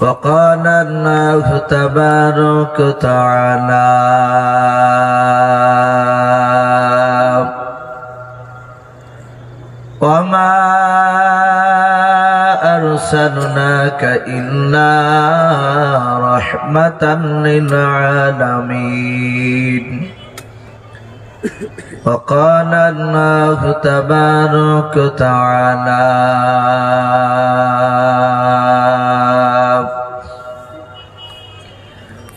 وقال الله تبارك وتعالى وما أرسلناك إلا رحمة للعالمين وقال الله تبارك وتعالى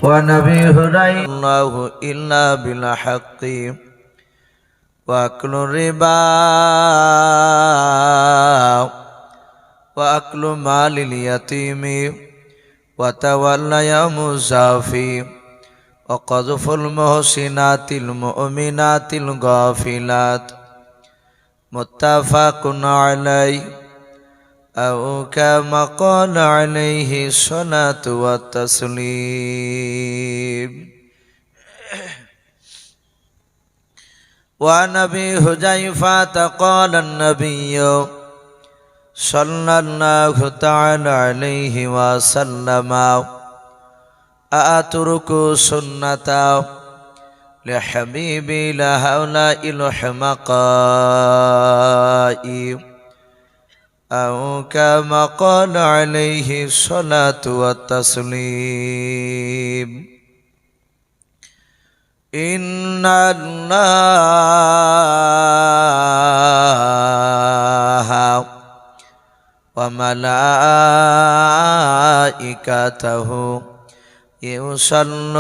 ونبي هريرة الله إلا بالحق وأكل الربا وأكل مال اليتيم وتولى يوم الزافي وقذف المحسنات المؤمنات الغافلات متفق عليه أو كما قال عليه الصلاة والتسليم. وعن أبي حذيفة قال النبي صلى الله تعالى عليه وسلم أترك سنة لحبيبي لهؤلاء الحمقاء؟ أو كما قال عليه الصلاة والتسليم إن الله وملائكته يصلون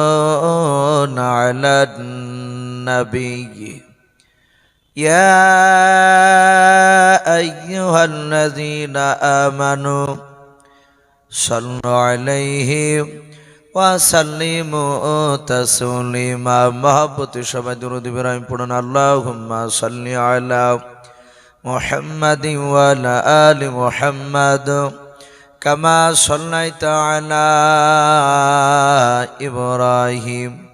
على النبي يا أيها الذين آمنوا صلوا عليه وسلموا تسليما محبت شبه درود إبراهيم پڑھنا اللهم صل على محمد وعلى آل محمد كما صليت على إبراهيم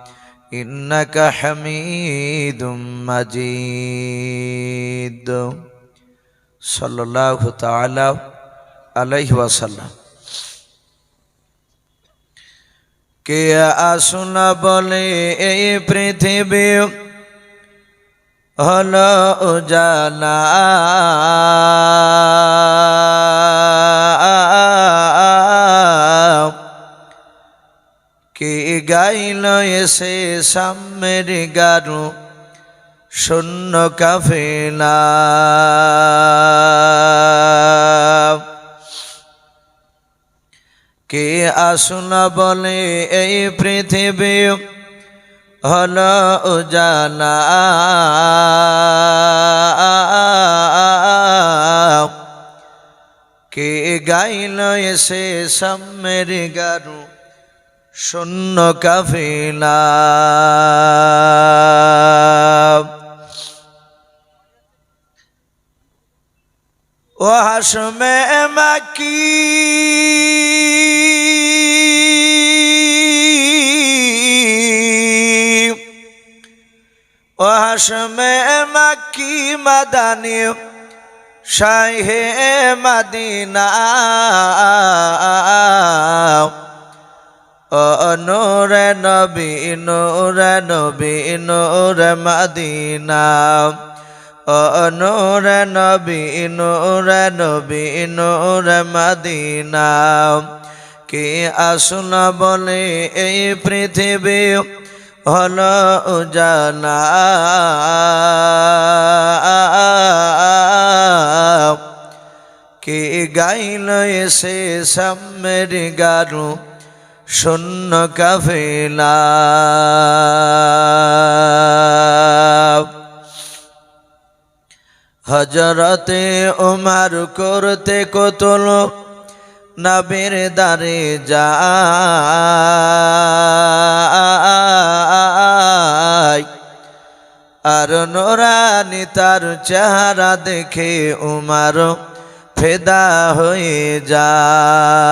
إنك حميد مجيد صلى الله تعالى عليه وسلم কে আসুন বলে এই পৃথিবী হল উজালা গাইল এসে সামের গারু, শূন্য কাফেলা। কে আসুন বলে এই পৃথিবী হল উজালা। কে গাইল এসে সামের গারু শূন্য কাফিলা। ও হাসমে মাকি। ও হাসমে মাকি মাদানি শাহে মাদিনা। নূরে নবী নূরে নবী, নূরে মাদিনা। ও নূরে নবী নূরে নবী, নূরে মাদিনা। কে আসুন বলে এই পৃথিবী হল উজালা। কে গাইল এসে সামের গারু শূন্য কাফেলা। হজরতে উমার করতে কতল নবীর দারে যা আর নোরানি তার চেহারা দেখে উমার ফেদা হয়ে যায়।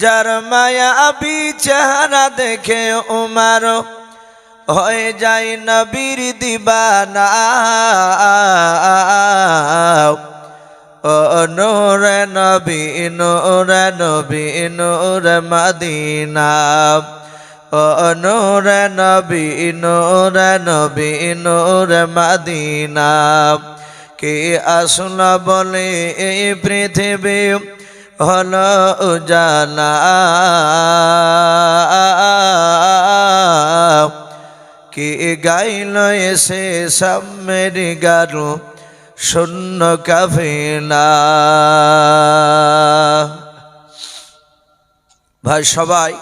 যার মায়াবি চেহারা দেখে উমার হয়ে যায় নবীর দিবানা। নূর নবী নূর নবী, নূর মদিনা। নূর নবী নূর নবী, নূর মদিনা। কে আসল বলে এই পৃথিবী? হল উজালা কে গাইল এসে সামের গারু শূন্য কাফেলা। ভাই, সবাই,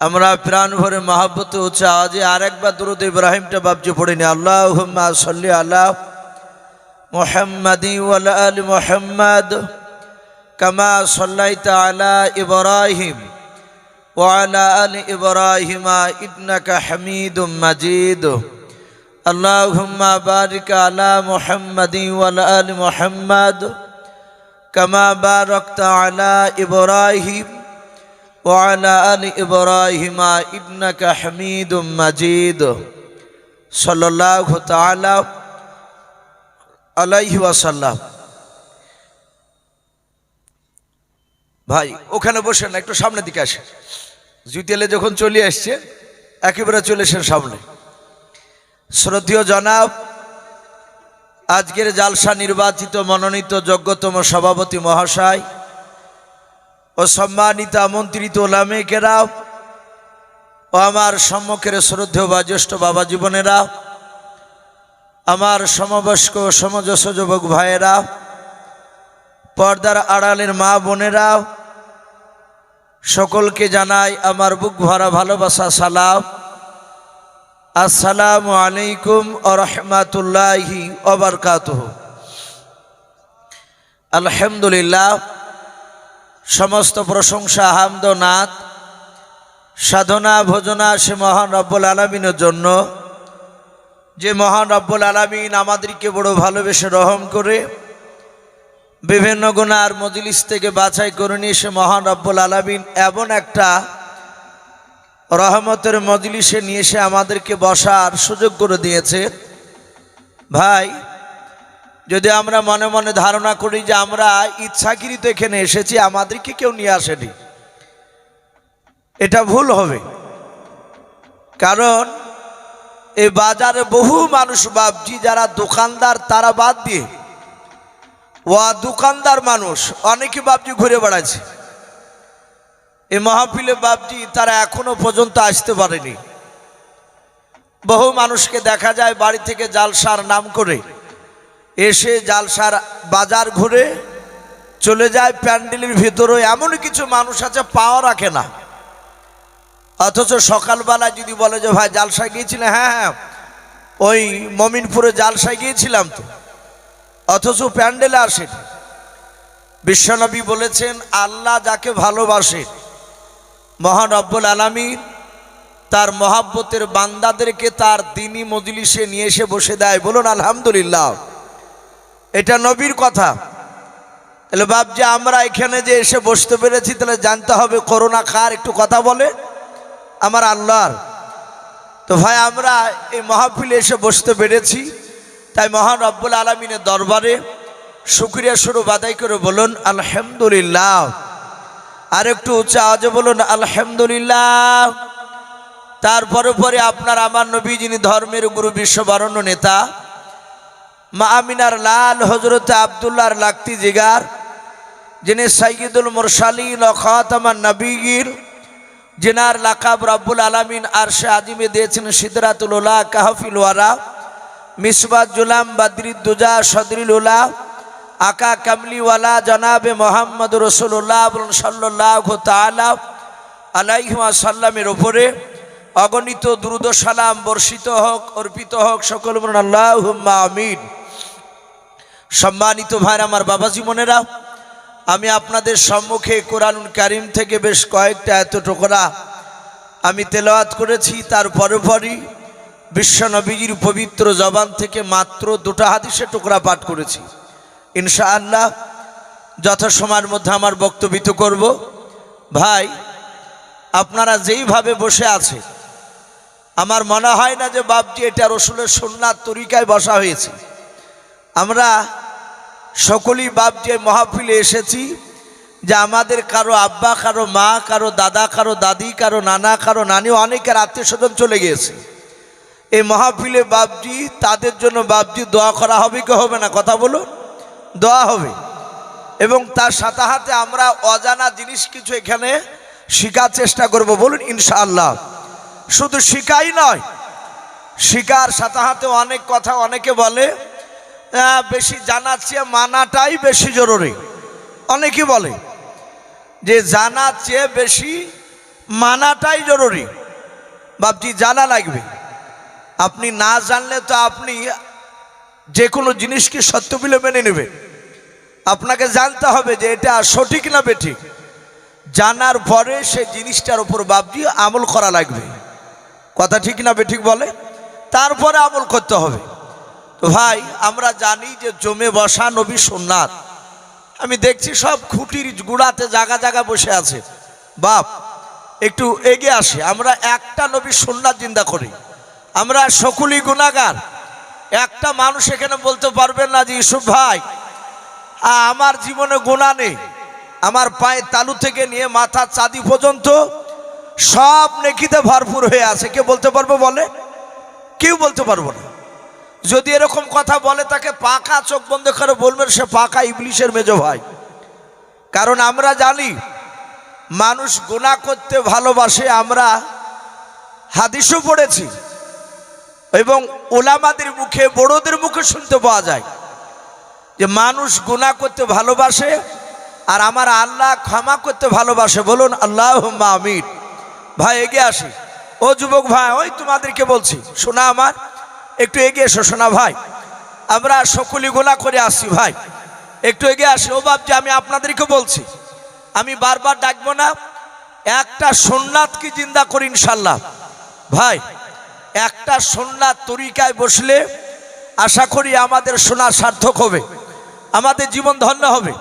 আমরা প্রাণ ভরে মহাব্বত হচ্ছে আজ আরেকবার দুরুদ ইব্রাহিমটা বাবজি পড়িনি আল্লাহ সাল্লি আল্লাহ মোহাম্মদি আল মোহাম্মদ। কামা সাল্লাইতা আলা ইব্রাহিম وعلى آل إبراهيم إنك حميد مجيد اللهم بارك على محمد وعلى آل محمد كما باركت على إبراهيم وعلى آل إبراهيم إنك حميد مجيد صلى الله تعالى عليه وسلم ভাই, ওখানে বসে না, একটু সামনের দিকে আসে জুতেলে যখন চলে আসছে, একেবারে চলে এসেন সামনে। শ্রদ্ধীয় জনাব, আজকের জালসা নির্বাচিত মনোনীত যোগ্যতম সভাপতি মহাশয় ও সম্মানিত আমন্ত্রিত ওলামে কেরাও ও আমার সম্মুখের শ্রদ্ধেয় বা জ্যেষ্ঠ বাবা জীবনেরা, আমার সমবয়স্ক সমজস্ব যুবক ভাইয়েরা পর্দার আড়ালের মা বোনেরা সকলকে জানাই আমার বুক ভরা ভালোবাসা, সালাম। আসসালামু আলাইকুম ও রহমাতুল্লাহি অবরকাত আলহামদুলিল্লাহ, সমস্ত প্রশংসা হামদ নাথ সাধনা ভোজনা সে মহান রব্বুল আলমিনের জন্য। যে মহান রব্বুল আলমিন আমাদেরকে বড় ভালোবেসে রহম করে বিভিন্ন গুণার মজলিস থেকে বাছাই করে নিয়ে সে মহান রব্বুল আলমিন এমন একটা রহমতের মজলিসে নিয়ে এসে আমাদেরকে বসার সুযোগ করে দিয়েছে। ভাই, যদি আমরা মনে মনে ধারণা করি যে আমরা ইচ্ছাকৃত এখানে এসেছি, আমাদেরকে কেউ নিয়ে আসেনি। এটা ভুল হবে। কারণ এই বাজারে বহু মানুষ বাবজি যারা দোকানদার, তারা বাদ দিয়ে ওয়া দোকানদার মানুষ, অনেকে বাবজি ঘুরে বেড়াচ্ছে। এই মহাপিলে বাবজি তারা এখনও পর্যন্ত আসতে পারেনি। বহু মানুষকে দেখা যায় বাড়ি থেকে জালসার নাম করে। এসে জালসার বাজার ঘুরে চলে যায় প্যান্ডেলের ভিতরে। এমন কিছু মানুষ আছে, পাওয়া রাখে না। অথচ সকালবেলা যদি বলে যে, ভাই, জালসায় গিয়েছিলেন হ্যাঁ হ্যাঁ। ওই মমিনপুরে জালসায় গিয়েছিলাম তো। অথচ প্যান্ডেলে আসেন বিশ্বনবী বলেছেন, আল্লাহ যাকে ভালোবাসে মহান রব্বুল আলমী তার মহাব্বতের বান্দাদেরকে তার দিনী মজলিসে নিয়ে এসে বসে দেয়। বলুন, আলহামদুলিল্লাহ। এটা নবীর কথা। তাহলে যে আমরা এখানে যে এসে বসতে পেরেছি, তাহলে জানতে হবে করোনা কার, একটু কথা বলে। আমার আল্লাহর। তো ভাই, আমরা এই মহাফিলে এসে বসতে পেরেছি। তাই মহান রব্বুল আলমিনের দরবারে শুক্রিয়া স্বরূপ আদায় করে বলুন, আলহামদুলিল্লাহ। আর একটু উচ্চ আওয়াজে বলুন, আলহামদুলিল্লাহ। তারপরে পরে আপনার আমার নবী যিনি ধর্মের গুরু বিশ্ববরণ্য নেতা, মা আমিনার লাল হজরত আবদুল্লাহর লাক্তি জিগার, যিনি সাইয়দুল মুরসালিন খাতামান নবীগির জেনার লাকাব রব্বুল আলমিন আর সে আজিমে দিয়েছেন সিদরাতুল ওলা কাহফিল ওয়ারা মিসবাত জুলাম বাদরিদ্দুজা সদরিল ওলা আকা কামলিওয়ালা জনাবে মোহাম্মদ রসুল্লাহ সাল্লাহ তালা আলাইহিমা সাল্লামের ওপরে অগণিত দ্রুত সালাম বর্ষিত হোক, অর্পিত হোক, সকল আল্লাহ আমিন। সম্মানিত ভাই, আমার বাবা জীবনেরা আমি আপনাদের সম্মুখে কোরআনুল কারিম থেকে বেশ কয়েকটা এত টোকরা আমি তেলাওয়াত করেছি তার পরে বিশ্বনবীজির পবিত্র জবান থেকে মাত্র দুটো হাদিসে টুকরা পাঠ করেছি। ইনশাআল্লাহ যথাসময়ের মধ্যে আমার বক্তব্য করব। ভাই, আপনারা যেইভাবে বসে আছে, আমার মনে হয় না যে বাপজি এটা রসুলের সন্ন্যার তরিকায় বসা হয়েছে। আমরা সকলেই বাপ যে মহাফিলে এসেছি যে আমাদের কারও আব্বা, কারও মা, কারও দাদা, কারও দাদি, কারও নানা, কারও নানি, অনেকের আত্মীয় স্বজন চলে গিয়েছে। এই মহাফিলে বাপজি, তাদের জন্য বাপজি দোয়া করা হবে কি হবে না কথা বলুন? দোয়া হবে। এবং তার সাথে হাতে আমরা অজানা জিনিস কিছু এখানে শেখার চেষ্টা করব। বলুন, ইনশাআল্লাহ। শুধু শিখাই নয় শিকার সাথে হাতে অনেক কথা অনেকে বলে বেশি জানার চেয়ে মানাটাই বেশি জরুরি। অনেকে বলে যে জানার চেয়ে বেশি মানাটাই জরুরি। বাপজি, জানা লাগবে। আপনি না জানলে তো আপনি যে কোনো জিনিসকে সত্য বলে মেনে নেবেন। আপনাকে জানতে হবে যে এটা সঠিক না বেঠিক। জানার পরে সে জিনিসটার উপর বাপজি আমল করা লাগবে। কথা ঠিক না বেঠিক বলে? তারপরে আমল করতে হবে। তো ভাই, আমরা জানি যে জমে বসা নবী সোননাথ আমি দেখছি সব খুঁটির গুড়াতে জায়গা জায়গা বসে আছে। বাপ, একটু এগিয়ে আসে। আমরা একটা নবী সোননাথ জিন্দা করি। আমরা সকলই গুণাগার। একটা মানুষ এখানে বলতে পারবেন না যে, ইসুফ ভাই আমার জীবনে গোনা নেই। আমার পায়ে তালু থেকে নিয়ে মাথা চাঁদি পর্যন্ত সব নেকিতে ভরপুর হয়ে আছে। কে বলতে পারব বলে? কেউ বলতে পারব না। যদি এরকম কথা বলে, তাকে পাকা চোখ বন্ধ করে বলবেন, সে পাকা ইবলিশের মেজো ভাই। কারণ আমরা জানি, মানুষ গুণা করতে ভালোবাসে, আমরা হাদিসও পড়েছি। এবং ওলামাদের মুখে, বড়দের মুখে শুনতে পাওয়া যায় যে মানুষ গুণা করতে ভালোবাসে আর আমার আল্লাহ ক্ষমা করতে ভালোবাসে। বলুন আল্লাহ আমির ভাই, এগিয়ে আসি। ও যুবক ভাই, ওই তোমাদেরকে বলছি, শোনা আমার, একটু এগিয়ে এসো, শোনা ভাই। আমরা সকলি গোলা করে আসছি, ভাই। একটু এগিয়ে আসি। ও বাপজি, আমি আপনাদেরকে বলছি, আমি বারবার ডাকবো না, একটা সোননাথকে জিন্দা করি ইনশাল্লাহ। ভাই একটা সোননাথ তরিকায় বসলে আশা করি আমাদের সোনা সার্থক হবে, আমাদের জীবন ধন্য হবে।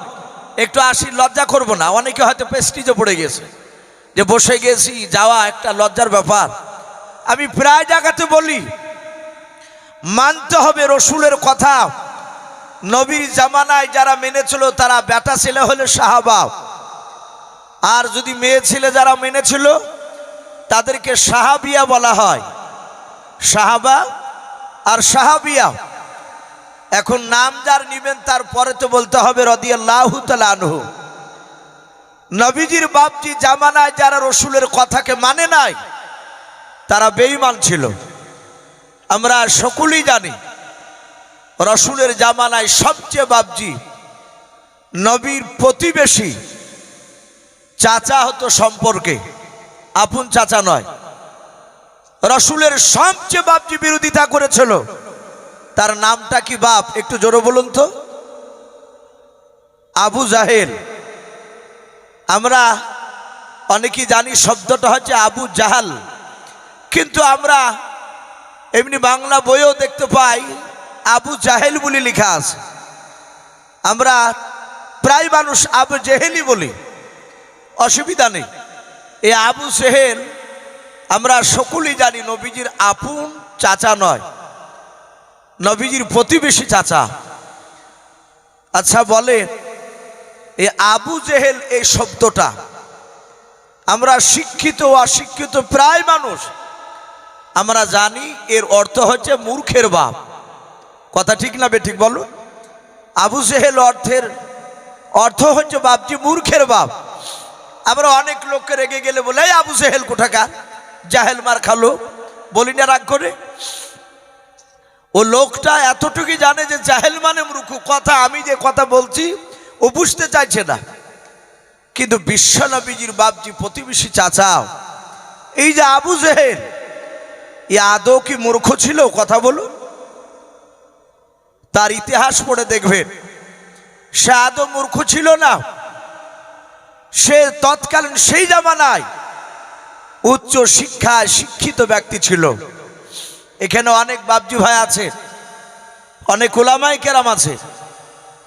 একটু আসি লজ্জা করব না, অনেকে হয়তো পেস্টিজে পড়ে গেছে। যে বসে গেছি, যাওয়া একটা লজ্জার ব্যাপার। আমি প্রায় জায়গাতে বলি, মানতে হবে রসুলের কথা। নবীর জামানায় যারা মেনেছিল, তারা বেটা ছেলে হলে সাহাবা। আর যদি মেয়ে ছেলে যারা মেনেছিল, তাদেরকে সাহাবিয়া বলা হয়। সাহাবা আর সাহাবিয়া। এখন নাম যার নিবেন, তারপরে তো বলতে হবে রদিয়াল্লাহ আনহু। নবীজির বাপজি জামানায় যারা রসুলের কথাকে মানে নাই, তারা বেঈমান ছিল। আমরা সকলেই জানি, রসুলের জামানায় সবচেয়ে বাপজি নবীর প্রতিবেশী, চাচা হতো সম্পর্কে। আপন চাচা নয়। রসুলের সবচেয়ে বাপ যে বিরোধিতা করেছিল। তার নামটা কি বাপ? একটু জোরে বলুন তো। আবু জাহেল। আমরা অনেকেই জানি শব্দটা হচ্ছে আবু জাহাল। কিন্তু আমরা এমনি বাংলা বইও দেখতে পাই আবু জাহেল বলে লেখা আছে। আমরা প্রায় মানুষ আবু জেহেলি বলি। অসুবিধা নেই। এই আবু সেহেল আমরা সকলেই জানি নবীজির আপন চাচা নয়, নবীজির প্রতিবেশী চাচা। আচ্ছা বলে এই আবু জেহেল এই শব্দটা, আমরা শিক্ষিত অশিক্ষিত প্রায় মানুষ, আমরা জানি এর অর্থ হচ্ছে মূর্খের বাপ। কথা ঠিক না বেঠিক বলো? আবু জেহেল অর্থের অর্থ হচ্ছে বাপজি মূর্খের বাপ। আবার অনেক লোককে রেগে গেলে বলে, "এই আবু জেহেল কোথাকার? জাহেল মার খালো। বলি না রাগ করে। ও লোকটা এতটুকুই জানে যে জাহেল মানে মূর্খ। কথা আমি যে কথা বলছি, ও বুঝতে চাইছে না। কিন্তু বিশ্বনবীজির বাপজি প্রতিবেশী চাচাও এই যে আবু জেহেল, এ আদৌ কি মূর্খ ছিল? কথা বলুন। তার ইতিহাস পড়ে দেখবেন। সে আদৌ মূর্খ ছিল না। সে তৎকালীন সেই জামানায় উচ্চ শিক্ষায় শিক্ষিত ব্যক্তি ছিল। এখানে অনেক বাবজি ভাই আছে, অনেক ওলামাই কেরাম আছে।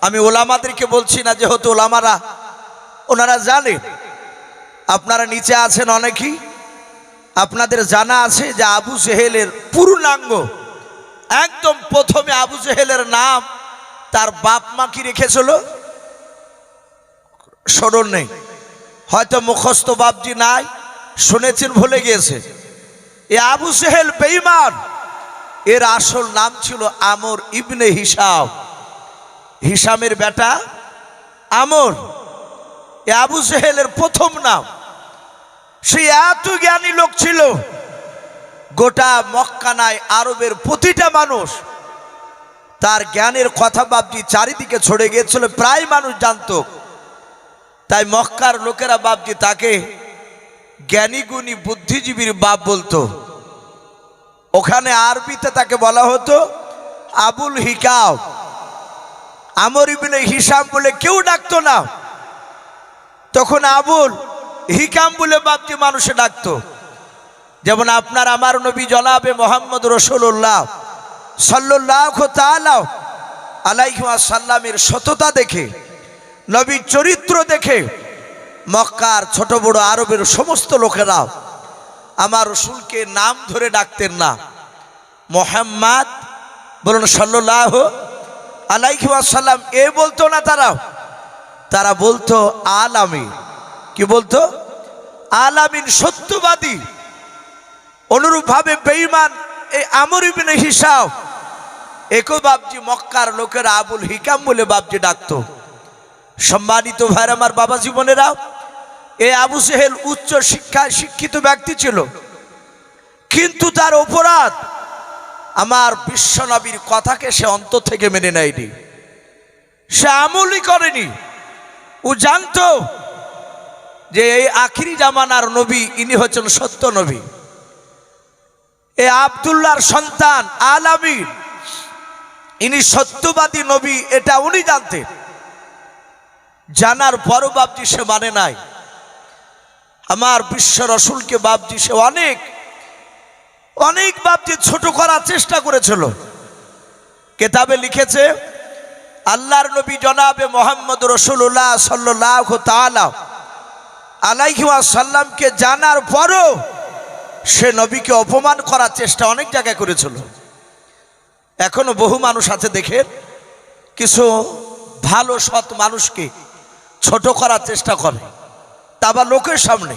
আমি ওলামাদেরকে বলছি না, যেহেতু ওলামারা, ওনারা জানে, আপনারা নিচে আছেন অনেকেই, আপনাদের জানা আছে যে আবু জেহেলের পূর্ণাঙ্গ, একদম প্রথমে আবু জেহেলের নাম তার বাপ মা কি রেখেছিল? স্মরণ নেই। হয়তো মুখস্থ বাপজি নাই শুনেছেন, ভুলে গিয়েছে। এ আবু সেহেল বেইমান এর আসল নাম ছিল আমর ইবনে হিসাব হিসামের বেটা আমর। এ আবু সেহেলের প্রথম নাম। সে এত জ্ঞানী লোক ছিল, গোটা মক্কানায় আরবের প্রতিটা মানুষ তার জ্ঞানের কথা বাপটি চারিদিকে ছড়ে গিয়েছিল, প্রায় মানুষ জানত। তাই মক্কার লোকেরা বাপজি তাকে জ্ঞানী গুণী বুদ্ধিজীবীর বাপ বলতো, ওখানে আরবিতে তাকে বলা হতো, আবুল হিকাও আমর ইবনে হিসাম বলে কেউ ডাকতো না। তখন আবুল হিকাম বলে বাপজি মানুষে ডাকতো। যেমন আপনার আমার নবী জনাবে মোহাম্মদ রসুল্লাহ সাল্লাহ তালাহ আলাইহিমা সাল্লামের সততা দেখে, নবীর চরিত্র দেখে মক্কার ছোট বড় আরবের সমস্ত লোকেরা আমার রসুলকে নাম ধরে ডাকতেন না। মোহাম্মদ বলুন সাল্লাহ আলাইহিমাসাল্লাম এ বলতো না তারা? তারা বলতো, আলামী। কি বলতো? আলামিন সত্যবাদী। অনুরূপভাবে বেঈমান এই আমর ইবনে হিসাব। একো বাবজি মক্কার লোকেরা আবুল হিকাম বলে বাবজি ডাকতো। সম্মানিত ভাইর আমার বাবা জীবনেরা এ আবু সেহেল উচ্চ শিক্ষায় শিক্ষিত ব্যক্তি ছিল। কিন্তু তার অপরাধ আমার বিশ্বনবীর কথাকে সে অন্তর থেকে মেনে নেয়নি। সে আমলই করেনি। ও জানতো যে এই আখিরি জামানার নবী, ইনি হচ্ছেন সত্য নবী। এ আবদুল্লার সন্তান আলামিন ইনি সত্যবাদী নবী, এটা উনি জানতেন। জানার পরও বাপজি সে মানে নাই। আমার বিশ্ব রসুলকে বাপজি সে অনেক অনেক বাপজি ছোট করার চেষ্টা করেছিল। কেতাবে লিখেছে, আল্লাহর নবী জনাবে মোহাম্মদ রসুল্লাহ সাল্লাহ তালা আলাইহিমা সাল্লামকে জানার পরও সে নবীকে অপমান করার চেষ্টা অনেক জায়গায় করেছিল। এখনও বহু মানুষ আছে দেখে কিছু ভালো সৎ মানুষকে ছোট করার চেষ্টা করে। তা আবার লোকের সামনে।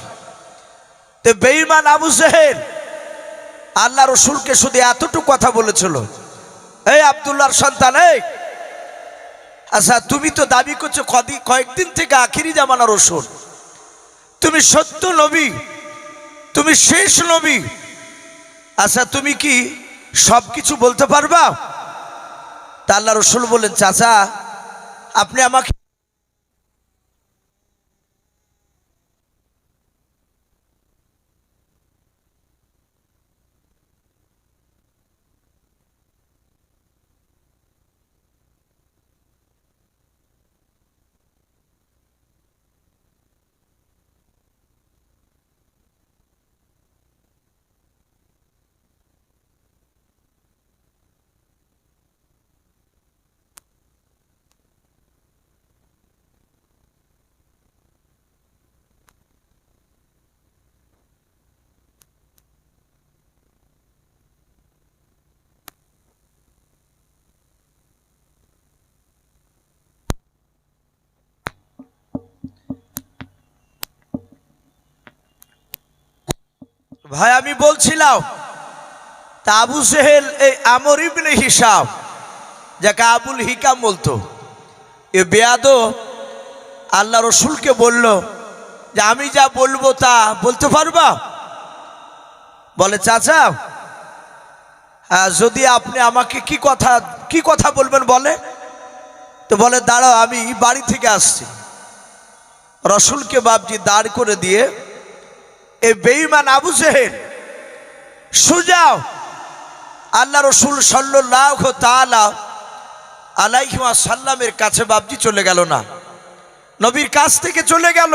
তো বেইমান আবু সেহেল আল্লাহ রসুলকে শুধু এতটুকু কথা বলেছিল, এই আবদুল্লাহর সন্তান, এই। আচ্ছা তুমি তো দাবি করছ কদি, কয়েকদিন থেকে আখিরি জামানা রসুল। তুমি সত্য নবী, তুমি শেষ নবী। আচ্ছা তুমি কি সব কিছু বলতে পারবা? তা আল্লাহ রসুল বললেন, চাচা, আপনি আমাকে ভাই, আমি বলছিলাম আবু সেহেল এই আমর ইবনে হিসাব যাকে আবুল হিকাম বলতো, এ বেয়াদ আল্লাহ রসুলকে বলল যে, আমি যা বলব তা বলতে পারবা? বলে, চাচা যদি আপনি আমাকে কি কথা কি কথা বলবেন বলে? তো বলে, দাঁড়াও, আমি বাড়ি থেকে আসছি। রসুলকে বাবজি দাঁড় করে দিয়ে এই বেঈমান আবু জেহেল, সুজাও, আল্লাহ রসুল সাল্লাহ তালা আলাইহিমা সাল্লামের কাছে বাবজি চলে গেল না। নবীর কাছ থেকে চলে গেল।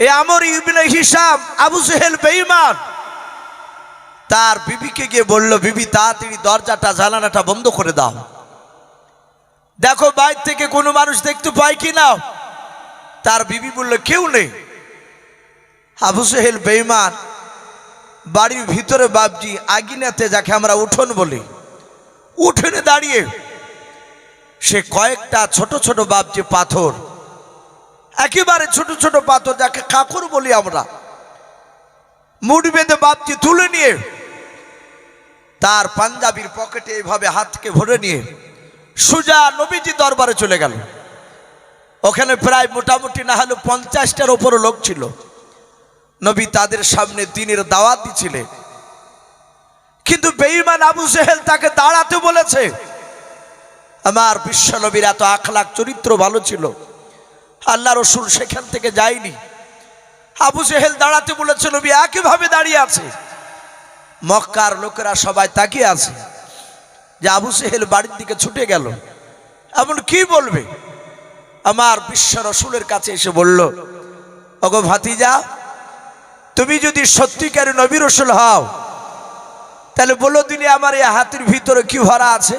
এ আমর ইবনে হিসাম আবু জেহেল বেঈমান, তার বিবিকে গিয়ে বলল, বিবি, তাড়াতাড়ি দরজাটা, জানালাটা বন্ধ করে দাও। দেখো, বাইর থেকে কোনো মানুষ দেখতে পায় কি না? তার বিবি বলল, কেউ নেই। আবু সেহেল বেইমান বাড়ির ভিতরে বাবজি আগিনাতে যাকে আমরা উঠোন বলি, উঠোনে দাঁড়িয়ে সে কয়েকটা ছোট ছোট বাবজি পাথর, একেবারে ছোট ছোট পাথর যাকে কাকুর বলি আমরা, মুড বেঁধে বাপজি তুলে নিয়ে তার পাঞ্জাবির পকেটে এইভাবে হাতকে ভরে নিয়ে সুজা নবীজি দরবারে চলে গেল। ওখানে প্রায় মোটামুটি না হলে পঞ্চাশটার ওপর লোক ছিল। নবী তাদের সামনে দিনের দাওয়াত দিছিলেন। কিন্তু বেঈমান আবু সেহেল তাকে দাঁড়াতে বলেছে, আমার বিশ্ব নবীর এত আখলাখ চরিত্র ভালো ছিল, আল্লাহ রসুল সেখান থেকে যায়নি। আবু সেহেল দাঁড়াতে বলেছে, নবী একইভাবে দাঁড়িয়ে আছে। মক্কার লোকেরা সবাই তাকিয়ে আছে, যে আবু সেহেল বাড়ির দিকে ছুটে গেল। এমন কি বলবে? আমার বিশ্ব রসুলের কাছে এসে বলল, ওগো ভাতিজা তুমি যদি সত্যিকারে নবী রসুল হও, তাহলে বলো দিলে আমার এই হাতির ভিতরে কি ভরা আছে?